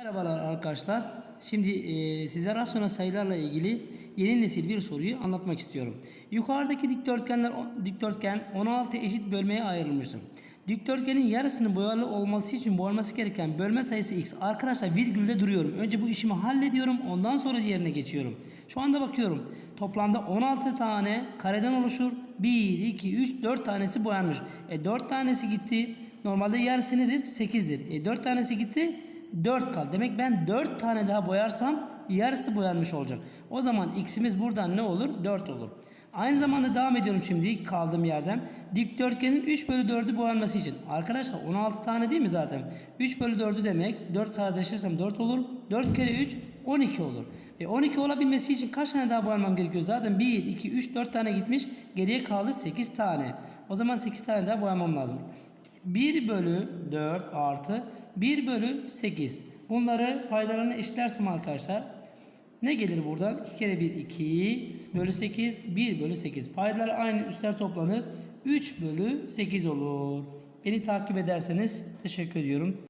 Merhabalar arkadaşlar. Şimdi e, size rasyonel sayılarla ilgili yeni nesil bir soruyu anlatmak istiyorum. Yukarıdaki dikdörtgenler dikdörtgen 16 eşit bölmeye ayrılmıştır. Dikdörtgenin yarısının boyalı olması için boyanması gereken bölme sayısı x. Arkadaşlar virgülde duruyorum. Önce bu işimi hallediyorum. Ondan sonra diğerine geçiyorum. Şu anda bakıyorum. Toplamda 16 tane kareden oluşur. 1, 2, 3, 4 tanesi boyanmış. E 4 tanesi gitti. Normalde yarısı nedir? 8'dir. E 4 tanesi gitti. 4 kaldı. Demek ben 4 tane daha boyarsam yarısı boyanmış olacak. O zaman x'imiz buradan ne olur? 4 olur. Aynı zamanda devam ediyorum şimdi kaldığım yerden. Dikdörtgenin 3 bölü 4'ü boyanması için. Arkadaşlar 16 tane değil mi zaten? 3 bölü 4'ü demek 4 sadeleştirirsem 4 olur. 4 kere 3 12 olur. E 12 olabilmesi için kaç tane daha boyanmam gerekiyor? Zaten 1, 2, 3, 4 tane gitmiş. Geriye kaldı 8 tane. O zaman 8 tane daha boyamam lazım. 1 bölü 4 artı 1 bölü 8. Bunları paydalarına eşitlersem arkadaşlar ne gelir buradan? 2 kere 1 2 bölü 8 1 bölü 8. Paydalar aynı üstler toplanır. 3 bölü 8 olur. Beni takip ederseniz teşekkür ediyorum.